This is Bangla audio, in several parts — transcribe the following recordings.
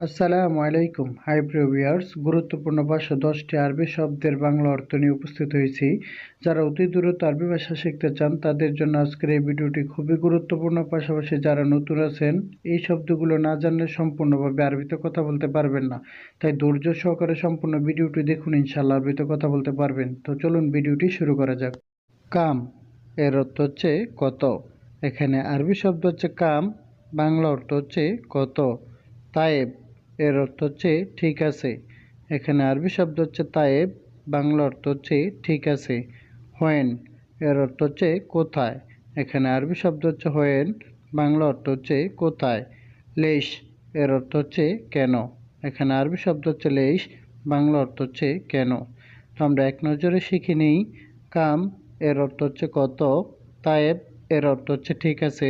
আসসালামু আলাইকুম, হাই ভিউয়ার্স। গুরুত্বপূর্ণ ভাষা দশটি আরবি শব্দের বাংলা অর্থ নিয়ে উপস্থিত হয়েছি। যারা অতি দ্রুত আরবি ভাষা শিখতে চান, তাদের জন্য আজকের এই ভিডিওটি খুবই গুরুত্বপূর্ণ। পাশাপাশি যারা নতুন আছেন, এই শব্দগুলো না জানলে সম্পূর্ণভাবে আরবিতে কথা বলতে পারবেন না। তাই ধৈর্য সহকারে সম্পূর্ণ ভিডিওটি দেখুন ইনশাল্লাহ আরবিতে কথা বলতে পারবেন। তো চলুন ভিডিওটি শুরু করা যাক। কাম, এর অর্থ হচ্ছে কত। এখানে আরবি শব্দ হচ্ছে কাম, বাংলা অর্থ হচ্ছে কত। তায়েব এর অর্থ হচ্ছে ঠিক আছে এখানে আরবি শব্দ হচ্ছে তায়েব বাংলা অর্থ হচ্ছে ঠিক আছে হোয়েন এর অর্থ হচ্ছে কোথায় এখানে আরবি শব্দ হচ্ছে হোয়েন বাংলা অর্থ হচ্ছে কোথায় লেশ এর অর্থ হচ্ছে কেন এখানে আরবি শব্দ হচ্ছে লেশ বাংলা অর্থ হচ্ছে কেন তো আমরা এক নজরে শিখে নিই কাম এর অর্থ হচ্ছে কত তায়েব এর অর্থ হচ্ছে ঠিক আছে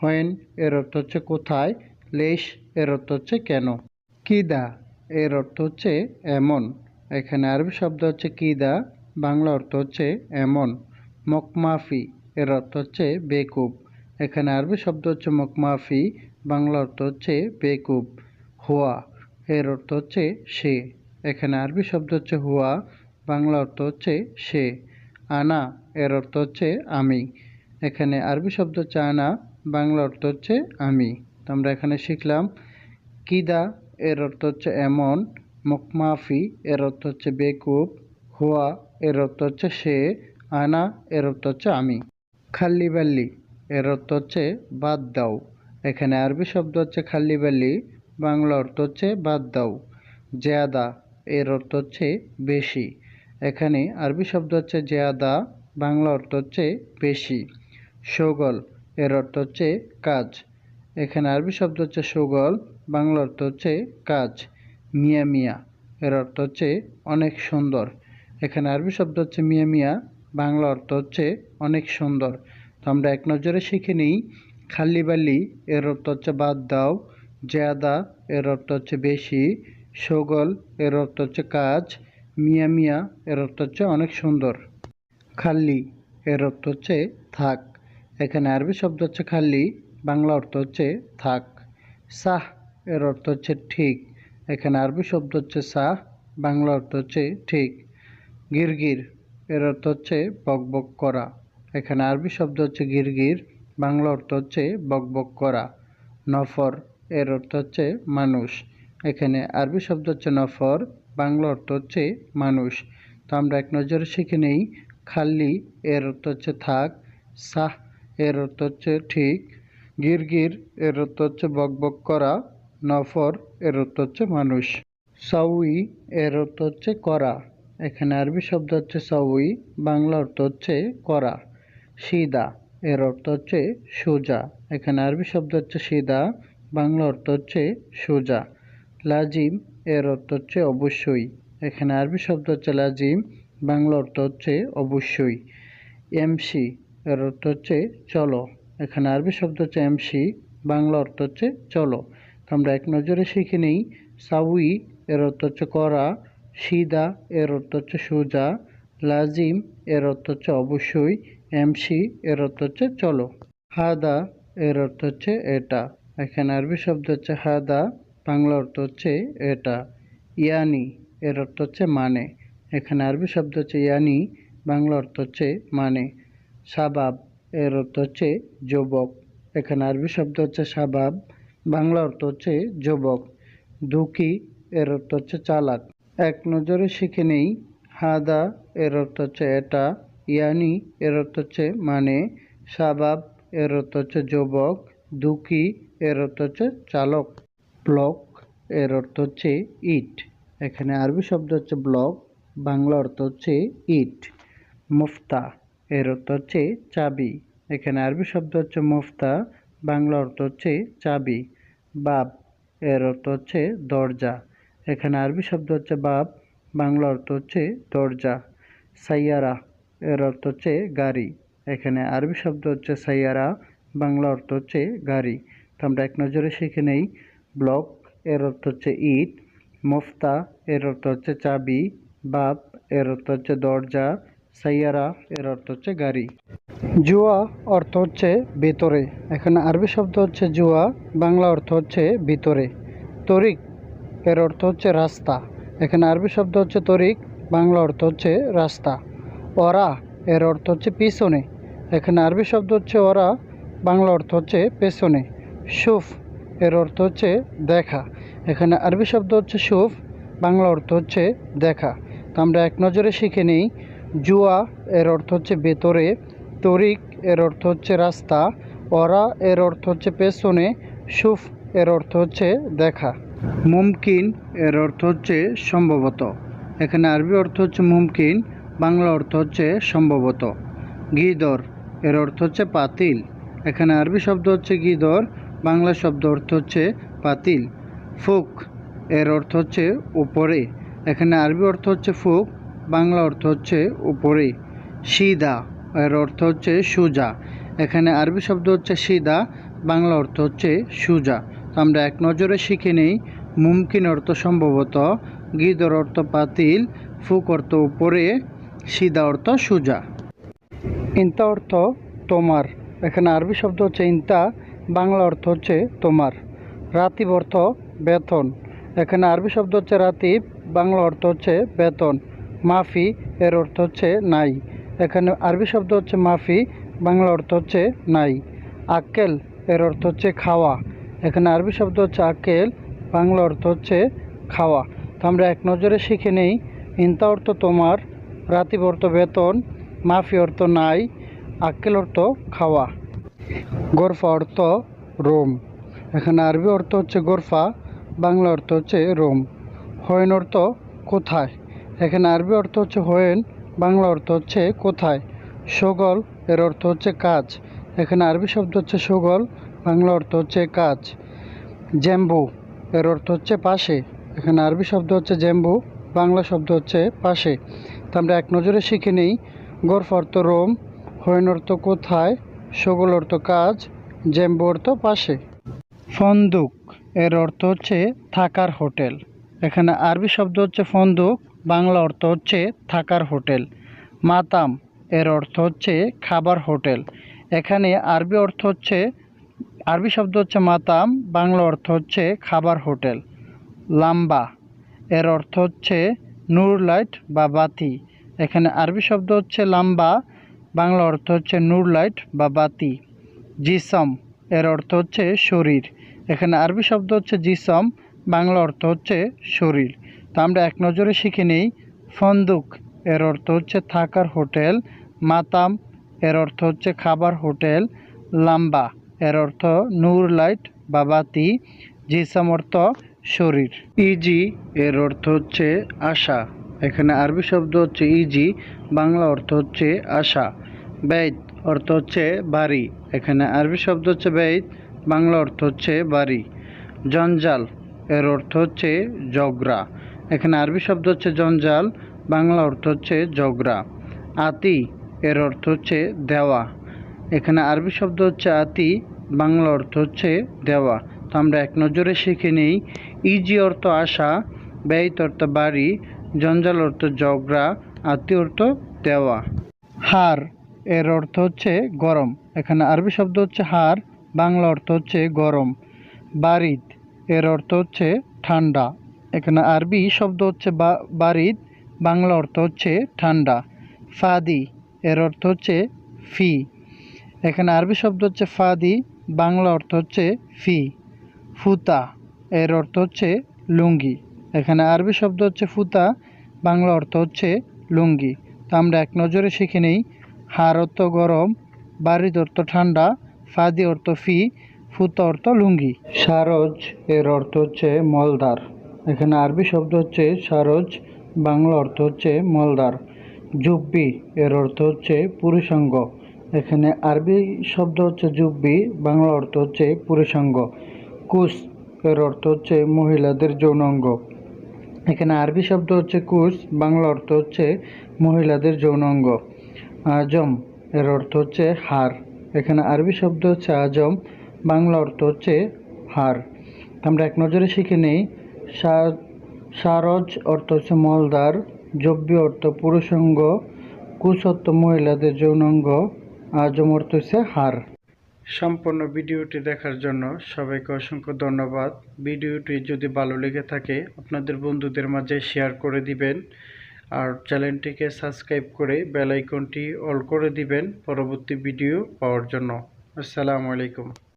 হোয়েন এর অর্থ হচ্ছে কোথায় লেশ এর অর্থ হচ্ছে কেন কিদা, এর অর্থ হচ্ছে এমন। এখানে আরবি শব্দ হচ্ছে কিদা, বাংলা অর্থ হচ্ছে এমন। মকমাফি, এর অর্থ হচ্ছে বেকুব। এখানে আরবি শব্দ হচ্ছে মকমাফি, বাংলা অর্থ হচ্ছে বেকুব। হুয়া, এর অর্থ হচ্ছে সে। এখানে আরবি শব্দ হচ্ছে হুয়া, বাংলা অর্থ হচ্ছে সে। আনা, এর অর্থ হচ্ছে আমি। এখানে আরবি শব্দ হচ্ছে আনা, বাংলা অর্থ হচ্ছে আমি। তো আমরা এখানে শিখলাম কিদা এর অর্থ হচ্ছে এমন। মুকমাফি, এর অর্থ হচ্ছে বেকুব। হুয়া, এর অর্থ হচ্ছে সে। আনা, এর অর্থ হচ্ছে আমি। খাল্লি বাল্লি এর অর্থ হচ্ছে বাদ দাও। এখানে আরবি শব্দ হচ্ছে খাল্লি বাল্লি বাংলা অর্থ হচ্ছে বাদ দাও। জেয়াদা, এর অর্থ হচ্ছে বেশি। এখানে আরবি শব্দ হচ্ছে জেয়াদা, বাংলা অর্থ হচ্ছে বেশি। সগল, এর অর্থ হচ্ছে কাজ। এখানে আরবি শব্দ হচ্ছে সগল বাংলা অর্থ হচ্ছে কাজ, মিয়া মিয়া। এর অর্থ হচ্ছে অনেক সুন্দর। এখানে আরবি শব্দ হচ্ছে মিয়া মিয়া, বাংলা অর্থ হচ্ছে অনেক সুন্দর। তো আমরা এক নজরে শিখে নিই খাল্লি বাল্লি এর অর্থ হচ্ছে বাদ দাও। জেয়াদা, এর অর্থ হচ্ছে বেশি। সগল, এর অর্থ হচ্ছে কাজ। মিয়া মিয়া, এর অর্থ হচ্ছে অনেক সুন্দর। খাল্লি এর অর্থ হচ্ছে থাক। এখানে আরবি শব্দ হচ্ছে খাল্লি বাংলা অর্থ হচ্ছে থাক। সাহ এর অর্থ হচ্ছে ঠিক। এখানে আরবি শব্দ হচ্ছে সাহ বাংলা অর্থ হচ্ছে ঠিক। গিরগির, এর অর্থ হচ্ছে বকবক করা। এখানে আরবি শব্দ হচ্ছে গিরগির, বাংলা অর্থ হচ্ছে বকবক করা। নফর, এর অর্থ হচ্ছে মানুষ। এখানে আরবি শব্দ হচ্ছে নফর, বাংলা অর্থ হচ্ছে মানুষ। তো আমরা এক নজরে শিখে নেই খাল্লি এর অর্থ হচ্ছে থাক। সাহ, এর অর্থ হচ্ছে ঠিক। গিরগির, এর অর্থ হচ্ছে বকবক করা। নফর এর অর্থ হচ্ছে মানুষ। সাউই এর অর্থ হচ্ছে করা। এখানে আরবি শব্দ হচ্ছে সাউই, বাংলা অর্থ হচ্ছে করা। সিদা এর অর্থ হচ্ছে সোজা। এখানে আরবি শব্দ হচ্ছে সিদা, বাংলা অর্থ হচ্ছে সোজা। লাজিম এর অর্থ হচ্ছে অবশ্যই। এখানে আরবি শব্দ হচ্ছে লাজিম, বাংলা অর্থ হচ্ছে অবশ্যই। এমসি এর অর্থ হচ্ছে চলো। এখানে আরবি শব্দ হচ্ছে এমসি, বাংলা অর্থ হচ্ছে চলো। আমরা এক নজরে শিখে নিই, সাউই এর অর্থ হচ্ছে করা, সিদা এর অর্থ হচ্ছে সোজা, লাজিম এর অর্থ হচ্ছে অবশ্যই, এমসি এর অর্থ হচ্ছে চলো। হাদা এর অর্থ হচ্ছে এটা। এখানে আরবি শব্দ হচ্ছে হাদা, বাংলা অর্থ হচ্ছে এটা। ইয়ানি এর অর্থ হচ্ছে মানে। এখানে আরবি শব্দ হচ্ছে ইয়ানি, বাংলা অর্থ হচ্ছে মানে। সাবাব এর অর্থ হচ্ছে যুবক। এখানে আরবি শব্দ হচ্ছে সাবাব বাংলা অর্থ হচ্ছে যুবক দুঃখী এর অর্থ হচ্ছে চালাক এক নজরে শিখে নেই হাদা এর অর্থ হচ্ছে এটা ইয়ানি এর অর্থ হচ্ছে মানে সাবাব এর অর্থ হচ্ছে যুবক দুঃখী এর অর্থ হচ্ছে চালক ব্লক এর অর্থ হচ্ছে ইট এখানে আরবি শব্দ হচ্ছে ব্লক বাংলা অর্থ হচ্ছে ইট মুফতা এর অর্থ হচ্ছে চাবি এখানে আরবি শব্দ হচ্ছে মুফতা বাংলা অর্থ হচ্ছে চাবি বাব এর অর্থ হচ্ছে দরজা। এখানে আরবি শব্দ হচ্ছে বাব বাংলা অর্থ হচ্ছে দরজা। সাইয়ারা, এর অর্থ হচ্ছে গাড়ি। এখানে আরবি শব্দ হচ্ছে সাইয়ারা, বাংলা অর্থ হচ্ছে গাড়ি। তো আমরা এক নজরে শিখে নেই, ব্লক, এর অর্থ হচ্ছে ইট। মুফতা, এর অর্থ হচ্ছে চাবি। বাপ, এর অর্থ হচ্ছে দরজা। সাইয়ারা, এর অর্থ হচ্ছে গাড়ি। জুয়া অর্থ হচ্ছে ভিতরে। এখানে আরবি শব্দ হচ্ছে জুয়া, বাংলা অর্থ হচ্ছে ভিতরে। তরিক, এর অর্থ হচ্ছে রাস্তা। এখানে আরবি শব্দ হচ্ছে তরিক, বাংলা অর্থ হচ্ছে রাস্তা। ওরা এর অর্থ হচ্ছে পিছনে। এখানে আরবি শব্দ হচ্ছে ওরা বাংলা অর্থ হচ্ছে পেছনে। সুফ, এর অর্থ হচ্ছে দেখা। এখানে আরবি শব্দ হচ্ছে সুফ, বাংলা অর্থ হচ্ছে দেখা। তো আমরা এক নজরে শিখে নিই জুয়া এর অর্থ হচ্ছে ভেতরে তরিক এর অর্থ হচ্ছে রাস্তা ওরা এর অর্থ হচ্ছে পেছনে সুফ এর অর্থ হচ্ছে দেখা মুমকিন এর অর্থ হচ্ছে সম্ভবত এখানে আরবি অর্থ হচ্ছে মুমকিন বাংলা অর্থ হচ্ছে সম্ভবত গিদর এর অর্থ হচ্ছে পাতিল এখানে আরবি শব্দ হচ্ছে গিদর বাংলা শব্দ অর্থ হচ্ছে পাতিল ফুক এর অর্থ হচ্ছে উপরে এখানে আরবি অর্থ হচ্ছে ফুক বাংলা অর্থ হচ্ছে উপরে সিদা এর অর্থ হচ্ছে সুজা। এখানে আরবি শব্দ হচ্ছে সিদা, বাংলা অর্থ হচ্ছে সুজা। তো আমরা এক নজরে শিখে নেই, মুমকিন অর্থ সম্ভবত, গিদর অর্থ পাতিল ফুক অর্থ উপরে, সিদা অর্থ সুজা। ইন্তা অর্থ তোমার। এখানে আরবি শব্দ হচ্ছে ইন্তা, বাংলা অর্থ হচ্ছে তোমার। রাতিব অর্থ বেতন। এখানে আরবি শব্দ হচ্ছে রাতিব, বাংলা অর্থ হচ্ছে বেতন। মাফি এর অর্থ হচ্ছে নাই। এখানে আরবি শব্দ হচ্ছে মাফি, বাংলা অর্থ হচ্ছে নাই। আক্কেল এর অর্থ হচ্ছে খাওয়া। এখানে আরবি শব্দ হচ্ছে আকেল বাংলা অর্থ হচ্ছে খাওয়া। তো আমরা এক নজরে শিখে নেই, ইন্তা অর্থ তোমার, রাতিব অর্থ বেতন, মাফি অর্থ নাই, আক্কেল অর্থ খাওয়া। গোরফা অর্থ রোম। এখানে আরবি অর্থ হচ্ছে গোরফা, বাংলা অর্থ হচ্ছে রোম। হয়েন অর্থ কোথায়? এখানে আরবি অর্থ হচ্ছে হোয়েন বাংলা অর্থ হচ্ছে কোথায়, সগল, এর অর্থ হচ্ছে কাজ। এখানে আরবি শব্দ হচ্ছে সগল, বাংলা অর্থ হচ্ছে কাজ। জ্যাম্বু এর অর্থ হচ্ছে পাশে। এখানে আরবি শব্দ হচ্ছে জ্যাম্বু বাংলা শব্দ হচ্ছে পাশে। তো আমরা এক নজরে শিখে নিই। গর্ফ অর্থ রোম, হইন অর্থ কোথায়, সগল অর্থ কাজ জ্যাম্বু অর্থ পাশে। ফন্দুক, এর অর্থ হচ্ছে থাকার হোটেল। এখানে আরবি শব্দ হচ্ছে ফন্দুক বাংলা অর্থ হচ্ছে থাকার হোটেল। মাতাম, এর অর্থ হচ্ছে খাবার হোটেল। এখানে আরবি অর্থ হচ্ছে, আরবি শব্দ হচ্ছে মাতাম, বাংলা অর্থ হচ্ছে খাবার হোটেল। লাম্বা, এর অর্থ হচ্ছে নূর লাইট বা বাতি। এখানে আরবি শব্দ হচ্ছে লাম্বা, বাংলা অর্থ হচ্ছে নূর লাইট বা বাতি। জিসম, এর অর্থ হচ্ছে শরীর। এখানে আরবি শব্দ হচ্ছে জিসম, বাংলা অর্থ হচ্ছে শরীর। তো আমরা এক নজরে শিখে নিই। ফন্দুক এর অর্থ হচ্ছে থাকার হোটেল, মাতাম এর অর্থ হচ্ছে খাবার হোটেল, লাম্বা এর অর্থ নূর লাইট বা বাতি, জিসম অর্থ শরীর। ইজি এর অর্থ হচ্ছে আশা, এখানে আরবি শব্দ হচ্ছে ইজি, বাংলা অর্থ হচ্ছে আশা। বেদ অর্থ হচ্ছে বাড়ি, এখানে আরবি শব্দ হচ্ছে বেদ বাংলা অর্থ হচ্ছে বাড়ি। জঞ্জাল এর অর্থ হচ্ছে জগরা এখানে আরবি শব্দ হচ্ছে জঞ্জাল, বাংলা অর্থ হচ্ছে জগরা। আতি, এর অর্থ হচ্ছে দেওয়া। এখানে আরবি শব্দ হচ্ছে আতি, বাংলা অর্থ হচ্ছে দেওয়া। তো আমরা এক নজরে শিখে নিই, ইজি অর্থ আশা, ব্যয়িত অর্থ বাড়ি, জঞ্জাল অর্থ জগরা, আতি অর্থ দেওয়া। হার, এর অর্থ হচ্ছে গরম। এখানে আরবি শব্দ হচ্ছে হার, বাংলা অর্থ হচ্ছে গরম। বারিদ এর অর্থ হচ্ছে ঠান্ডা। এখানে আরবি শব্দ হচ্ছে বারিদ, বাংলা অর্থ হচ্ছে ঠান্ডা। ফাদি, এর অর্থ হচ্ছে ফি। এখানে আরবি শব্দ হচ্ছে ফাদি, বাংলা অর্থ হচ্ছে ফি। ফুতা, এর অর্থ হচ্ছে লুঙ্গি। এখানে আরবি শব্দ হচ্ছে ফুতা, বাংলা অর্থ হচ্ছে লুঙ্গি। তো আমরা এক নজরে শিখে নিই, হার অর্থ গরম বাড়ির অর্থ ঠান্ডা, ফাদি অর্থ ফি, ফুতা অর্থ লুঙ্গি। সারজ, এর অর্থ হচ্ছে মলদার এখানে আরবি শব্দ হচ্ছে সারজ, বাংলা অর্থ হচ্ছে মলদার। জুব্বি এর অর্থ হচ্ছে পুরুষাঙ্গ। এখানে আরবি শব্দ হচ্ছে জুব্বি বাংলা অর্থ হচ্ছে পুরুষাঙ্গ। কুস, এর অর্থ হচ্ছে মহিলাদের যৌনাঙ্গ। এখানে আরবি শব্দ হচ্ছে কুস, বাংলা অর্থ হচ্ছে মহিলাদের যৌনাঙ্গ। আজম, এর অর্থ হচ্ছে হার। এখানে আরবি শব্দ হচ্ছে আজম, বাংলা অর্থ হচ্ছে হার। আমরা এক নজরে শিখে নেই সারজ অর্থ হচ্ছে মলদার জব্বি অর্থ পুরুষাঙ্গ কুস অর্থ মহিলাদের যৌনাঙ্গ, আজম অর্থ হচ্ছে হার। সম্পূর্ণ ভিডিওটি দেখার জন্য সবাইকে অসংখ্য ধন্যবাদ। ভিডিওটি যদি ভালো লেগে থাকে, আপনাদের বন্ধুদের মাঝে শেয়ার করে দিবেন আর চ্যানেলটিকে সাবস্ক্রাইব করে বেল আইকনটি অল করে দিবেন পরবর্তী ভিডিও পাওয়ার জন্য। আসসালামু আলাইকুম।